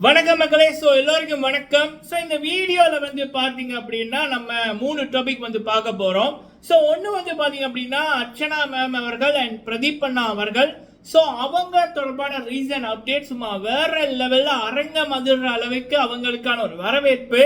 வணக்கம் மக்களே. ஸோ எல்லோருக்கும் வணக்கம். ஸோ இந்த வீடியோவில் வந்து பார்த்தீங்க அப்படின்னா நம்ம மூணு டாபிக் வந்து பார்க்க போகிறோம் ஸோ ஒன்று வந்து பார்த்தீங்க அப்படின்னா அர்ச்சனா மேம் அவர்கள் அண்ட் பிரதீப் அண்ணா அவர்கள். ஸோ அவங்க தொடர்பான ரீசன் அப்டேட் சும்மா வேற லெவலில் அரங்க மதுர அளவுக்கு அவங்களுக்கான ஒரு வரவேற்பு.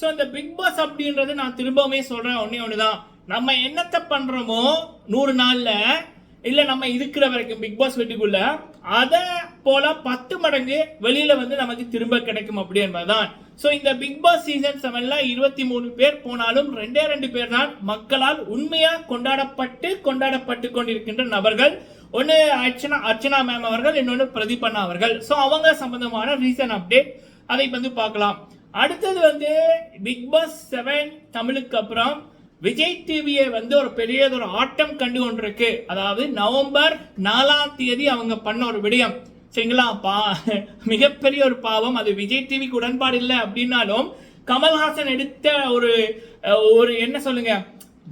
ஸோ இந்த பிக் பாஸ் அப்படின்றது நான் திரும்பவுமே சொல்கிறேன் ஒன்றே ஒன்று தான் நம்ம என்னத்தை பண்ணுறோமோ நூறு நாளில் இல்லை நம்ம இருக்கிற வரைக்கும் பிக் பாஸ் வீட்டுக்குள்ள அதை போல பத்து மடங்கு வெளியில வந்து நமக்கு திரும்ப கிடைக்கும் அப்படி என்பதுதான். ஸோ இந்த பிக் பாஸ் சீசன் செவன்ல இருபத்தி மூணு பேர் போனாலும் ரெண்டே ரெண்டு பேர் தான் மக்களால் உண்மையா கொண்டாடப்பட்டு கொண்டாடப்பட்டு கொண்டிருக்கின்ற நபர்கள். ஒன்று அர்ச்சனா அர்ச்சனா மேம் அவர்கள் இன்னொன்று பிரதீபண்ணா அவர்கள். ஸோ அவங்க சம்பந்தமான ரீசன் அப்டேட் அதை வந்து பார்க்கலாம். அடுத்தது வந்து பிக் பாஸ் செவன் தமிழுக்கு அப்புறம் விஜய் டிவியை வந்து ஒரு பெரியதொரு ஆட்டம் கண்டு கொண்டிருக்கு அதாவது நவம்பர் நாலாம் தேதி அவங்க பண்ண ஒரு விடயம். சரிங்களா? பா மிகப்பெரிய ஒரு பாவம். அது விஜய் டிவிக்கு உடன்பாடு இல்லை அப்படின்னாலும் கமல்ஹாசன் எடுத்த ஒரு ஒரு என்ன சொல்லுங்க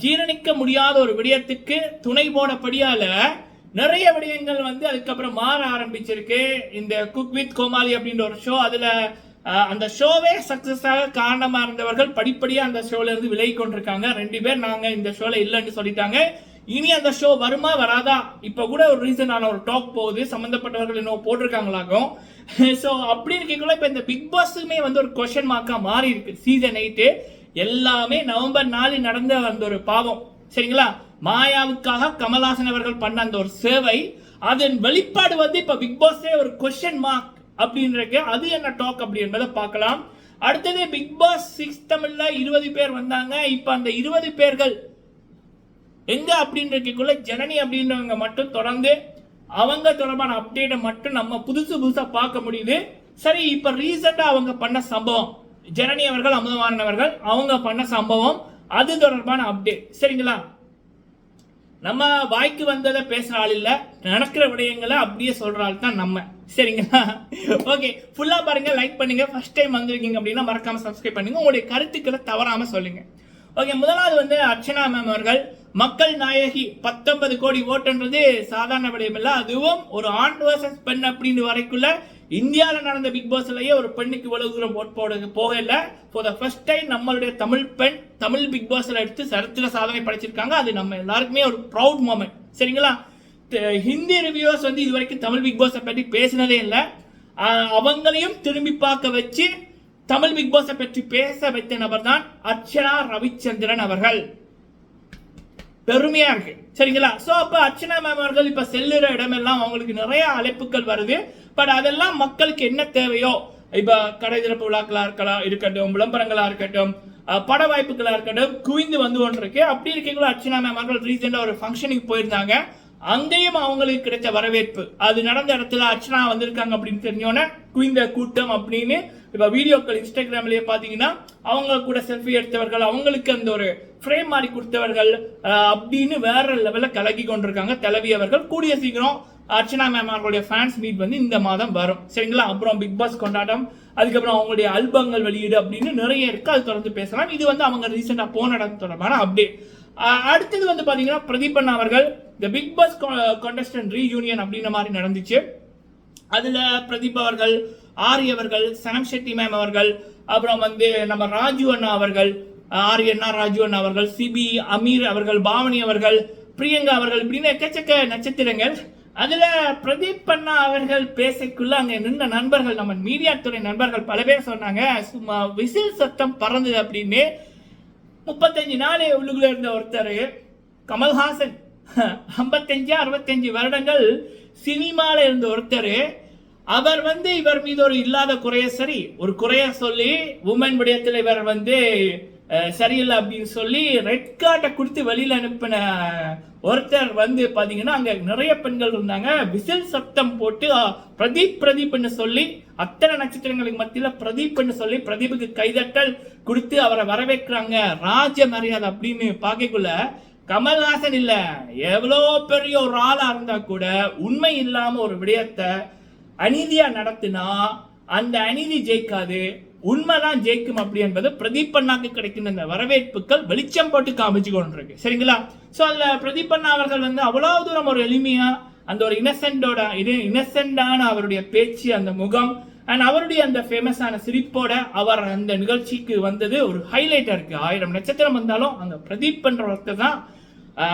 ஜீரணிக்க முடியாத ஒரு விடயத்துக்கு துணை போனபடியால நிறைய விடயங்கள் வந்து அதுக்கப்புறம் மாற ஆரம்பிச்சிருக்கு. இந்த குக் வித் கோமாளி அப்படின்ற ஒரு ஷோ அதில் அந்த ஷோவே சக்ஸஸாக காரணமாக இருந்தவர்கள் படிப்படியாக அந்த ஷோலேருந்து விலகி கொண்டிருக்காங்க. ரெண்டு பேர் நாங்கள் இந்த ஷோவில் இல்லைன்னு சொல்லிட்டாங்க. இனி அந்த ஷோ வருமா வராதா? இப்போ கூட ஒரு ரீசனான ஒரு டாக் போகுது. சம்மந்தப்பட்டவர்கள் இன்னும் போட்டிருக்காங்களாகும் ஸோ அப்படி இருக்கக்குள்ள இப்போ இந்த பிக் பாஸுமே வந்து ஒரு கொஷன் மார்க்காக மாறி இருக்கு. சீசன் எயிட்டு எல்லாமே நவம்பர் நாலு நடந்த அந்த ஒரு பாவம். சரிங்களா? மாயாவுக்காக கமல்ஹாசன் அவர்கள் பண்ண அந்த ஒரு சேவை அதன் வெளிப்பாடு வந்து இப்போ பிக் பாஸே ஒரு கொஷன் மார்க் அப்படின்றது அது என்ன டாக் அப்படி என்பதை பார்க்கலாம். அடுத்தது பிக் பாஸ் சிக்ஸ் தமிழ்ல இருபது பேர் வந்தாங்க. இப்போ அந்த இருபது பேர்கள் எங்க அப்படின்றக்குள்ள ஜனனி அப்படின்றவங்க மட்டும் தொடர்ந்து அவங்க தொடர்பான அப்டேட்டை மட்டும் நம்ம புதுசு புதுசாக பார்க்க முடியுது. சரி இப்போ ரீசெண்டாக அவங்க பண்ண சம்பவம். ஜனனி அவர்கள் அமுதமானவர்கள் அவங்க பண்ண சம்பவம் அது தொடர்பான அப்டேட் சரிங்களா? நம்ம வாய்க்கு வந்ததை பேசுகிற ஆள் இல்லை. நடக்கிற விடயங்களை அப்படியே சொல்கிற ஆள் தான் நம்ம. சரிங்களா? ஓகே ஃபுல்லாக பாருங்கள் லைக் பண்ணுங்கள் ஃபஸ்ட் டைம் வந்திருக்கீங்க அப்படின்னா மறக்காமல் சப்ஸ்கிரைப் பண்ணுங்க. உங்களுடைய கருத்துக்களை தவறாமல் சொல்லுங்கள் ஓகே முதலாவது வந்து அர்ச்சனா மேம் அவர்கள் மக்கள் நாயகி பத்தொன்பது கோடி ஓட்டுன்றது சாதாரண விடயம் இல்லை அதுவும் ஒரு ஆண் வர்சஸ் பெண் அப்படின்னு வரைக்குள்ள இந்தியாவில் நடந்த பிக் பாஸ்லயே ஒரு பெண்ணுக்கு இவ்வளவு தூரம் ஓட் போட போகல. ஃபார் த ஃபர்ஸ்ட் டைம் நம்மளுடைய தமிழ் பெண் தமிழ் பிக் பாஸ்ல எடுத்து சரித்திர சாதனை படைச்சிருக்காங்க. அது நம்ம எல்லாருக்குமே ஒரு ப்ரௌட் மூமெண்ட் சரிங்களா? ஹிந்தி ரிவியூஸ் வந்து இது வரைக்கும் தமிழ் பிக் பாஸை பற்றி பேசினதே இல்லை. அவங்களையும் திரும்பி பார்க்க வச்சு தமிழ் பிக் பாஸை பற்றி பேச வைத்த நபர் தான் அர்ச்சனா ரவிச்சந்திரன் அவர்கள். பெருமையா இருக்கு. சரிங்களா? சோ அப்ப அர்ச்சனா மேம் அவர்கள் இப்ப செல்லுற இடமெல்லாம் அவங்களுக்கு நிறைய அழைப்புகள் வருது. பட் அதெல்லாம் மக்களுக்கு என்ன தேவையோ இப்ப கடை திறப்பு விழாக்களா இருக்கலாம் இருக்கட்டும் விளம்பரங்களா இருக்கட்டும் பட வாய்ப்புகளா இருக்கட்டும் குவிந்து வந்து ஒன்று இருக்கு அப்படி இருக்கீங்களோ அர்ச்சனா மேம் அவர்கள் ரீசெண்டா ஒரு ஃபங்க்ஷனுக்கு போயிருந்தாங்க. அங்கேயும் அவங்களுக்கு கிடைச்ச வரவேற்பு. அது நடந்த இடத்துல அர்ச்சனா வந்திருக்காங்க அப்படின்னு தெரிஞ்சோன்னே குவிந்த கூட்டம் அப்படின்னு இப்போ வீடியோக்கள் இன்ஸ்டாகிராம்லேயே பார்த்தீங்கன்னா அவங்க கூட செல்ஃபி எடுத்தவர்கள் அவங்களுக்கு அந்த ஒரு ஃப்ரேம் மாதிரி கொடுத்தவர்கள் அஹ், அப்படின்னு வேற லெவலில் கலக்கி கொண்டிருக்காங்க. தலைவி அவர்கள் கூடிய சீக்கிரம் அர்ச்சனா மேம் அவர்களுடைய ஃபேன்ஸ் மீட் வந்து இந்த மாதம் வரும். சரிங்களா? அப்புறம் பிக் பாஸ் கொண்டாட்டம் அதுக்கப்புறம் அவங்களுடைய அல்பங்கள் வெளியீடு அப்படின்னு நிறைய இருக்கு. அது தொடர்ந்து பேசலாம். இது வந்து அவங்க ரீசெண்டாக போன இடம் தொடர்பான அப்டேட் அடுத்தது வந்து பார்த்தீங்கன்னா பிரதீபன் அவர்கள் இந்த பிக் பாஸ் கண்டஸ்டன்ட் ரீயூனியன் அப்படின்ற மாதிரி நடந்துச்சு. அதில் பிரதீப் அவர்கள் ஆரி அவர்கள் சனம் ஷெட்டி மேம் அவர்கள் அப்புறம் வந்து நம்ம ராஜு அண்ணா அவர்கள் ஆரி அண்ணா ராஜு அண்ணா அவர்கள் சிபி அமீர் அவர்கள் பாவனி அவர்கள் பிரியங்கா அவர்கள் இப்படின்னு எக்கச்சக்க நட்சத்திரங்கள். அதில் பிரதீப் அண்ணா அவர்கள் பேசக்குள்ள அங்கே நின்ற நண்பர்கள் நம்ம மீடியா துறை நண்பர்கள் பல பேர் சொன்னாங்க சும்மா விசில் சத்தம் பறந்தது அப்படின்னு. முப்பத்தஞ்சு நாள் உள்ளுக்குள்ள இருந்த ஒருத்தர் கமல்ஹாசன். ஐம்பத்தஞ்சு அறுபத்தஞ்சு வருடங்கள் சினிமாவில் இருந்த ஒருத்தர். அவர் வந்து இவர் மீது ஒரு இல்லாத குறைய சரி. ஒரு குறைய சொல்லி உமன் விடயத்தில் இவர் வந்து சரியில்லை அப்படின்னு சொல்லி ரெட் கார்டை கொடுத்து வெளியில் அனுப்பின ஒருத்தர் வந்து பார்த்தீங்கன்னா அங்க நிறைய பெண்கள் இருந்தாங்க. விசில் சத்தம் போட்டு பிரதீப் பிரதீப்னு சொல்லி அத்தனை நட்சத்திரங்களுக்கு மத்தியில் பிரதீப்னு சொல்லி பிரதீபுக்கு கைதட்டல் கொடுத்து அவரை வரவேற்கிறாங்க. ராஜ மரியாதை அப்படின்னு பார்க்கக்குள்ள கமல்ஹாசன் இல்ல. எவ்வளோ பெரிய ஒரு ஆளா இருந்தா கூட உண்மை இல்லாம ஒரு விடயத்தை அநீதியா நடத்தினா அந்த அநீதி ஜெயிக்காது. உண்மைதான் ஜெயிக்கும் அப்படி என்பது பிரதீப் அண்ணாக்கு கிடைக்கின்ற அந்த வரவேற்புகள் வெளிச்சம் போட்டு காமிச்சு கொண்டிருக்கு. சரிங்களா? ஸோ அதில் பிரதீப் அண்ணா அவர்கள் வந்து அவ்வளோ தூரம் ஒரு எளிமையாக அந்த ஒரு இன்னசென்டோட இது இன்னசென்டான அவருடைய பேச்சு அந்த முகம் அண்ட் அவருடைய அந்த ஃபேமஸான சிரிப்போட அவர் அந்த நிகழ்ச்சிக்கு வந்தது ஒரு ஹைலைட்டாக இருக்கு. ஆயிரம் நட்சத்திரம் வந்தாலும் அந்த பிரதீப் பண்ற ஒருத்தர் தான்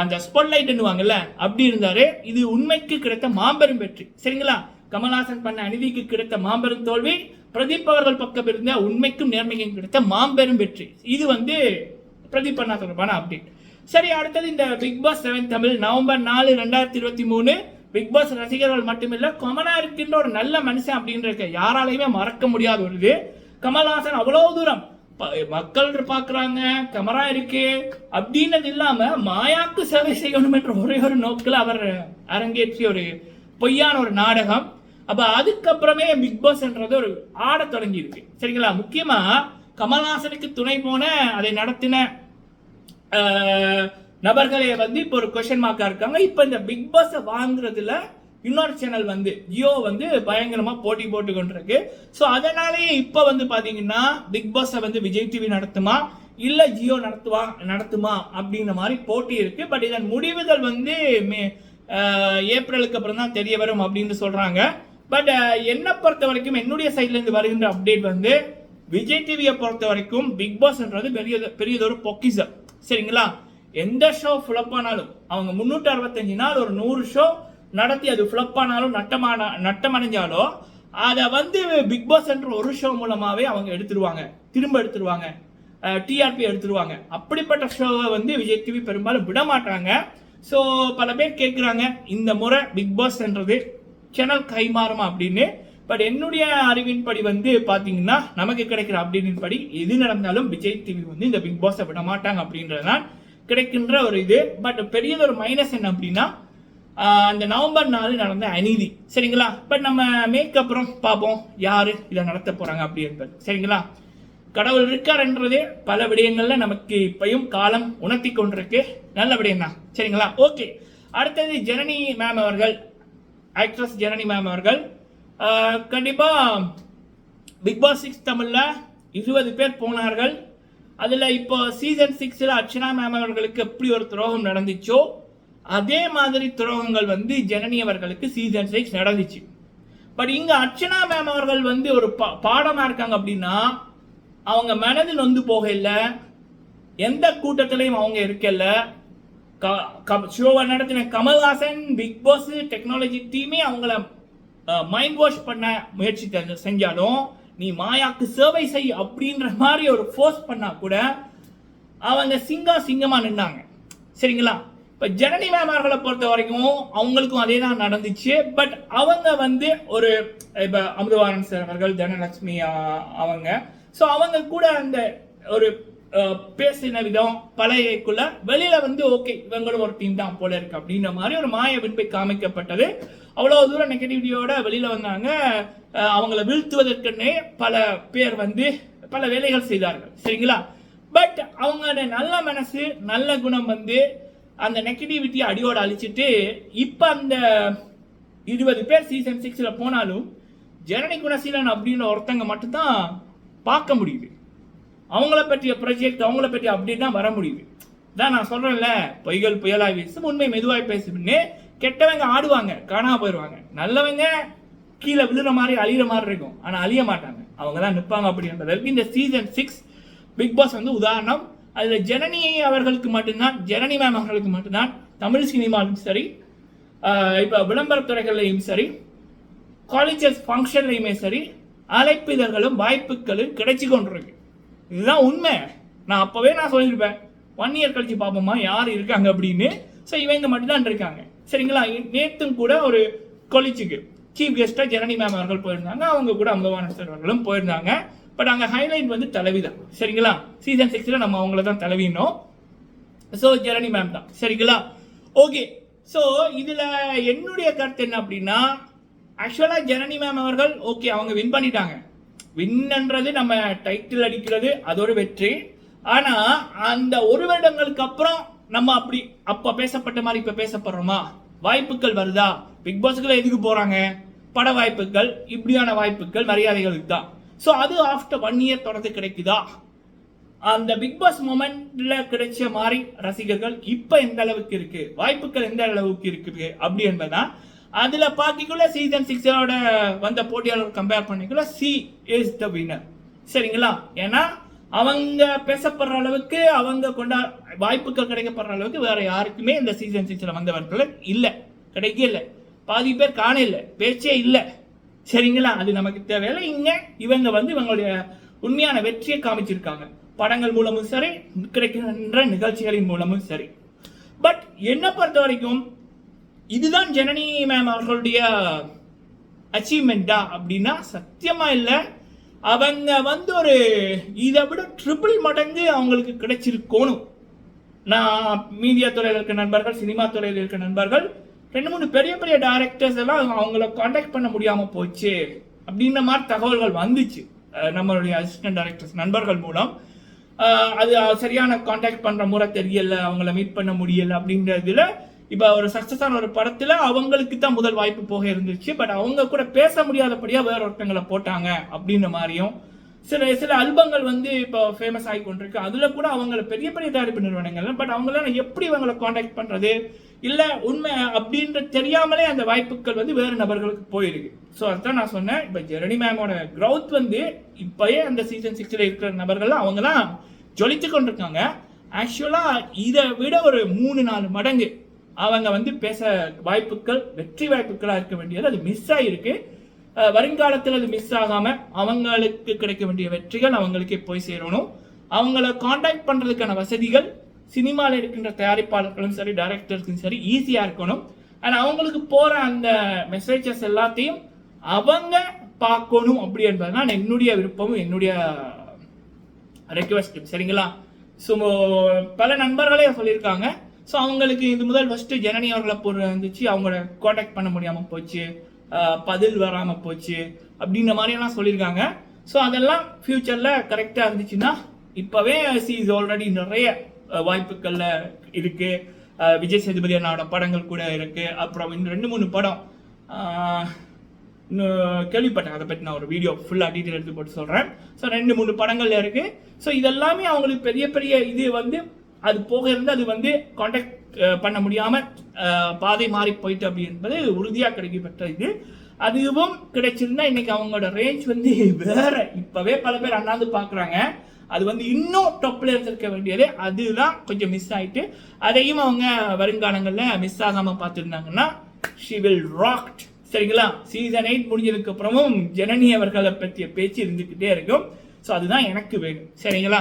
அந்த ஸ்பாட்லைட்னுவாங்கல்ல அப்படி இருந்தாரு. இது உண்மைக்கு கிடைத்த மாபெரும் வெற்றி. சரிங்களா? கமல்ஹாசன் பண்ண அநீதிக்கு கிடைத்த மாபெரும் தோல்வி பிரதீப் அவர்கள் பக்கம் இருந்த உண்மைக்கும் நேர்மைக்கும் கிடைத்த மாபெரும் வெற்றி. இது வந்து பிரதீப் அண்ணா தொடர்பான அப்டேட் சரி அடுத்தது இந்த Bigg Boss seven Tamil November நாலு ரெண்டாயிரத்தி இருபத்தி மூணு பிக் பாஸ் ரசிகர்கள் மட்டுமில்லை கொமனா இருக்கின்ற ஒரு நல்ல மனுஷன் அப்படின்ற யாராலையுமே மறக்க முடியாத ஒரு இது. கமல்ஹாசன் அவ்வளோ தூரம் ப- மக்கள் பார்க்குறாங்க கமரா இருக்கு. அப்படின்னது இல்லாமல் மாயாக்கு சேவை செய்யணும் என்ற ஒரே ஒரு நோக்கில் அவர் அரங்கேற்றிய ஒரு பொய்யான ஒரு நாடகம். அப்ப அதுக்கப்புறமே பிக் பாஸ்ன்றது ஒரு ஆட தொடங்கி இருக்கு. சரிங்களா? முக்கியமா கமல்ஹாசனுக்கு துணை போன அதை நடத்தின நபர்களே வந்து இப்போ ஒரு கொஸ்டின் மார்க்கா இருக்காங்க. இப்போ இந்த பிக் பாஸ் வாங்குறதுல இன்னொரு சேனல் வந்து ஜியோ வந்து பயங்கரமா போட்டி போட்டு கொண்டிருக்கு. ஸோ அதனாலேயே இப்போ வந்து பாத்தீங்கன்னா பிக் பாஸை வந்து விஜய் டிவி நடத்துமா? இல்ல ஜியோ நடத்துவா நடத்துமா? அப்படிங்கிற மாதிரி போட்டி இருக்கு. பட் இதன் முடிவுகள் வந்து மே ஏப்ரலுக்கு அப்புறம் தான் தெரிய வரும் அப்படின்னு சொல்றாங்க. பட் uh, என்னை பொறுத்த வரைக்கும் என்னுடைய சைட்லேருந்து வருகின்ற அப்டேட் வந்து விஜய் டிவியை பொறுத்த வரைக்கும் பிக் பாஸ்ன்றது பெரிய பெரியதொரு பொக்கிசம். சரிங்களா? எந்த ஷோ ஃபிளப் ஆனாலும் அவங்க முன்னூற்றி அறுபத்தஞ்சு நாள் ஒரு நூறு ஷோ நடத்தி அது ஃபிளப் ஆனாலும் நட்டமான நட்டமடைஞ்சாலோ அதை வந்து பிக் பாஸ் என்ற ஒரு ஷோ மூலமாகவே அவங்க எடுத்துருவாங்க. திரும்ப எடுத்துருவாங்க. டிஆர்பி எடுத்துருவாங்க. அப்படிப்பட்ட ஷோவை வந்து விஜய் டிவி பெரும்பாலும் விட மாட்டாங்க ஸோ பல பேர் கேட்குறாங்க இந்த முறை பிக் பாஸ்ன்றது சேனல் கைமாறுமா அப்படின்னு பட் என்னுடைய அறிவின்படி வந்து பார்த்தீங்கன்னா நமக்கு கிடைக்கிற அப்டேட்டின் படி எது நடந்தாலும் விஜய் டிவி வந்து இந்த பிக் பாஸை விட மாட்டாங்க அப்படின்றதான் கிடைக்கின்ற ஒரு இது. பட் பெரியது ஒரு மைனஸ் என்ன அப்படின்னா அந்த நவம்பர் நாலு நடந்த அநீதி. சரிங்களா? பட் நம்ம மேக் அப்புறம் பார்ப்போம் யாரு இதை நடத்த போறாங்க அப்படி என்பது. சரிங்களா? கடவுள் இருக்காருன்றதே பல விடயங்கள்ல நமக்கு இப்பயும் காலம் உணர்த்தி கொண்டிருக்கு. நல்ல விடயம் தான் சரிங்களா? ஓகே அடுத்தது ஜனனி மேம் அவர்கள். ஆக்ட்ரஸ் ஜனனி மேம் அவர்கள். கண்டிப்பாக பிக் பாஸ் சிக்ஸ் தமிழில் இருபது பேர் போனார்கள். அதில் இப்போ சீசன் சிக்ஸில் அர்ச்சனா மேம் அவர்களுக்கு எப்படி ஒரு துரோகம் நடந்துச்சோ அதே மாதிரி துரோகங்கள் வந்து ஜனனி அவர்களுக்கு சீசன் சிக்ஸ் நடந்துச்சு. பட் இங்கே அர்ச்சனா மேம் அவர்கள் வந்து ஒரு பா- பாடமாக இருக்காங்க அப்படின்னா அவங்க மனதில் போக போகல எந்த கூட்டத்திலையும் அவங்க இருக்கல ஷோவை நடத்தின கமல்ஹாசன் பிக் பாஸ் டெக்னாலஜி டீமே அவங்கள மைண்ட் வாஷ் பண்ண முயற்சி செஞ்சாலும் நீ மாயாக்கு சேவை செய் அப்படின்ற மாதிரி ஒரு ஃபோர்ஸ் பண்ணா கூட அவங்க சிங்கா சிங்கமாக நின்னாங்க. சரிங்களா? இப்போ ஜனனி மேம் அவர்களை பொறுத்த வரைக்கும் அவங்களுக்கும் அதே தான் நடந்துச்சு. பட் அவங்க வந்து ஒரு இப்போ அமுதவாரன் சார் அவர்கள் தனலட்சுமி அவங்க. ஸோ அவங்க கூட அந்த ஒரு பேசின விதம் பழையக்குள்ள வெளியில வந்து ஓகே இவங்களும் ஒரு டீம் தான் போல இருக்கு. அப்படின்ற மாதிரி ஒரு மாய விண்பை காமிக்கப்பட்டது. அவ்வளவு தூரம் நெகட்டிவிட்டியோட வெளியில வந்தாங்க. அவங்கள வீழ்த்துவதற்குன்னே பல பேர் வந்து பல வேலைகள் செய்தார்கள். சரிங்களா? பட் அவங்களோட நல்ல மனசு நல்ல குணம் வந்து அந்த நெகட்டிவிட்டியை அடியோட அழிச்சிட்டு இப்போ அந்த இருபது பேர் சீசன் சிக்ஸில் போனாலும் ஜனனி குணசீலன் அப்படின்ற ஒருத்தங்க மட்டும்தான் பார்க்க முடியுது. அவங்கள பற்றிய ப்ரொஜெக்ட் அவங்கள பற்றிய அப்டேட் தான் வர முடியுது. தான் நான் சொல்கிறேன்ல பொய்கள் புயலாய் வீசும் உண்மை மெதுவாய் பேசுன்னு கெட்டவங்க ஆடுவாங்க காணாமல் போயிடுவாங்க நல்லவங்க கீழே விழுற மாதிரி அழிகிற மாதிரி இருக்கும். ஆனால் அழிய மாட்டாங்க. அவங்க தான் நிற்பாங்க அப்படின்றதற்கு இந்த சீசன் சிக்ஸ் பிக் பாஸ் வந்து உதாரணம். அதில் ஜனனி அவர்களுக்கு மட்டும்தான் ஜனனி மேம் அவர்களுக்கு மட்டும்தான் தமிழ் சினிமாலும் சரி இப்போ விளம்பரத்துறைகள்லையும் விளம்பரத் துறைகள்லையும் சரி காலேஜஸ் ஃபங்க்ஷன்லையுமே சரி அழைப்பிதழ்களும் வாய்ப்புகளும் கிடைச்சி கொண்டிருக்கு. இதுதான் உண்மை. நான் அப்போவே நான் சொல்லியிருப்பேன். ஒன் இயர் கழிச்சு பார்ப்போமா யார் இருக்காங்க அப்படின்னு. ஸோ இவங்க மட்டும்தான் இருக்காங்க. சரிங்களா? நேற்றும் கூட ஒரு கொலிச்சுக்கு சீஃப் கெஸ்ட்டாக ஜெரணி மேம் அவர்கள் போயிருந்தாங்க. அவங்க கூட அமுதவான சார் அவர்களும் போயிருந்தாங்க. பட் அங்கே ஹைலைட் வந்து தலைவி தான். சரிங்களா? சீசன் சிக்ஸில் நம்ம அவங்கள தான் தலைவினோம் ஸோ ஜெரணி மேம் தான். சரிங்களா? ஓகே ஸோ இதில் என்னுடைய கருத்து என்ன அப்படின்னா ஆக்சுவலாக ஜெரணி மேம் அவர்கள் ஓகே அவங்க வின் பண்ணிட்டாங்க. வின்ன்றது நம்ம டைட்டில் அடிக்கிறது அது ஒரு வெற்றி. ஆனா அந்த ஒரு வருடங்களுக்கு அப்புறம் நம்ம அப்படி அப்ப பேசப்பட்ட மாதிரி இப்ப பேசப்படுறோமா? வாய்ப்புகள் வருதா? பிக் பாஸ்க்குள்ள எதுக்கு போறாங்க? பட வாய்ப்புகள் இப்படியான வாய்ப்புகள் மரியாதைகளுக்கு தான். ஸோ அது ஆஃப்டர் ஒன் இயர் தொடர்ந்து கிடைக்குதா? அந்த பிக் பாஸ் மொமெண்ட்ல கிடைச்ச மாதிரி ரசிகர்கள் இப்ப எந்த அளவுக்கு இருக்கு? வாய்ப்புகள் எந்த அளவுக்கு இருக்குது? அப்படி என்பதுதான் அதில் பார்க்கக்குள்ள சீசன் சிக்ஸோட வந்த போட்டியாளர் கம்பேர் பண்ணிக்குள்ள சி இஸ் த வினர் சரிங்களா? ஏன்னா அவங்க பேசப்படுற அளவுக்கு அவங்க கொண்டா வாய்ப்புகள் கிடைக்கப்படுற அளவுக்கு வேற யாருக்குமே இந்த சீசன் சிக்ஸில் வந்தவர்கள் இல்லை. கிடைக்கல பாதி பேர் காண இல்லை. பேச்சே இல்லை. சரிங்களா? அது நமக்கு தேவையில்லை. இங்கே இவங்க வந்து இவங்களுடைய உண்மையான வெற்றியை காமிச்சிருக்காங்க. படங்கள் மூலமும் சரி கிடைக்கின்ற நிகழ்ச்சிகளின் மூலமும் சரி. பட் என்னை பொறுத்த வரைக்கும் இதுதான் ஜனனி மேம் அவர்களுடைய அச்சீவ்மெண்ட்டா அப்படின்னா சத்தியமாக இல்லை. அவங்க வந்து ஒரு இதை விட ட்ரிபிள் மடங்கு அவங்களுக்கு கிடைச்சிருக்கணும் நான் மீடியா துறையில் இருக்க நண்பர்கள் சினிமா துறையில் இருக்க நண்பர்கள் ரெண்டு மூணு பெரிய பெரிய டேரக்டர்ஸ் எல்லாம் அவங்கள காண்டாக்ட் பண்ண முடியாமல் போச்சு. அப்படின்ற மாதிரி தகவல்கள் வந்துச்சு. நம்மளுடைய அசிஸ்டன்ட் டைரக்டர்ஸ் நண்பர்கள் மூலம். அது சரியான காண்டாக்ட் பண்ணுற முறை தெரியல அவங்கள மீட் பண்ண முடியல அப்படின்றதுல இப்போ ஒரு சக்சஸான ஒரு படத்தில் அவங்களுக்கு தான் முதல் வாய்ப்பு போக இருந்துச்சு. பட் அவங்க கூட பேச முடியாதபடியாக வேற ஒருத்தங்களை போட்டாங்க அப்படின்ற மாதிரியும் சில சில அல்பங்கள் வந்து இப்போ ஃபேமஸ் ஆகி கொண்டிருக்கு. அதில் கூட அவங்கள பெரிய பெரிய தயாரிப்பு நிறுவனங்கள் பட் அவங்களால எப்படி இவங்களை காண்டாக்ட் பண்ணுறது இல்லை உண்மை அப்படின்ற தெரியாமலே அந்த வாய்ப்புகள் வந்து வேறு நபர்களுக்கு போயிருக்கு. ஸோ அதான் நான் சொன்னேன். இப்போ ஜெரணி மேமோட க்ரௌத் வந்து இப்போயே அந்த சீசன் சிக்ஸில் இருக்கிற நபர்கள் அவங்கலாம் ஜொலித்து கொண்டிருக்காங்க. ஆக்சுவலாக இதை விட ஒரு மூணு நாலு மடங்கு அவங்க வந்து பேச வாய்ப்புகள் வெற்றி வாய்ப்புகளாக இருக்க வேண்டியது அது மிஸ் ஆகிருக்கு வருங்காலத்தில் அது மிஸ் ஆகாம அவங்களுக்கு கிடைக்க வேண்டிய வெற்றிகள் அவங்களுக்கே போய் சேரணும். அவங்கள காண்டாக்ட் பண்ணுறதுக்கான வசதிகள் சினிமாவில் இருக்கின்ற தயாரிப்பாளர்களும் சரி டைரக்டர்ஸும் சரி ஈஸியாக இருக்கணும். அண்ட் அவங்களுக்கு போகிற அந்த மெசேஜஸ் எல்லாத்தையும் அவங்க பார்க்கணும் அப்படி என்பது தான் என்னுடைய விருப்பமும் என்னுடைய ரெக்வஸ்ட்டும் சரிங்களா? ஸோ பல நண்பர்களே சொல்லியிருக்காங்க. ஸோ அவங்களுக்கு இது முதல் ஃபஸ்ட்டு ஜனனி அவர்களை பொருள் இருந்துச்சு. அவங்கள காண்டாக்ட் பண்ண முடியாமல் போச்சு. பதில் வராமல் போச்சு. அப்படின்ற மாதிரியெல்லாம் சொல்லியிருக்காங்க. ஸோ அதெல்லாம் ஃப்யூச்சரில் கரெக்டாக இருந்துச்சுன்னா இப்போவே சி இஸ் ஆல்ரெடி நிறைய வாய்ப்புகளில் இருக்குது விஜய் சேதுபதி அண்ணாவோட படங்கள் கூட இருக்குது அப்புறம் இன்னும் ரெண்டு மூணு படம். இன்னும் கேள்விப்பட்டேன். அதை பற்றி நான் ஒரு வீடியோ ஃபுல்லாக டீட்டெயில் எடுத்து போட்டு சொல்கிறேன் ஸோ ரெண்டு மூணு படங்கள் இருக்குது ஸோ இதெல்லாமே அவங்களுக்கு பெரிய பெரிய இது வந்து அது போக இருந்து அது வந்து காண்டாக்ட் பண்ண முடியாமல் பாதை மாறி போயிட்டு அப்படி என்பது உறுதியாக கிடைக்கப்பட்ட இது அதுவும் கிடைச்சிருந்தா இன்னைக்கு அவங்களோட ரேஞ்ச் வந்து வேற. இப்பவே பல பேர் அண்ணாந்து பார்க்குறாங்க அது வந்து இன்னும் டொப்பில் இருந்திருக்க வேண்டியது. அதுதான் கொஞ்சம் மிஸ் ஆயிட்டு. அதையும் அவங்க வருங்காலங்களில் மிஸ் ஆகாமல் பார்த்துருந்தாங்கன்னா ஷி வில் ராக்ட் சரிங்களா? சீசன் எயிட் முடிஞ்சதுக்கு அப்புறமும் ஜனனி அவர்களை பற்றிய பேச்சு இருந்துக்கிட்டே இருக்கும். ஸோ அதுதான் எனக்கு வேணும். சரிங்களா?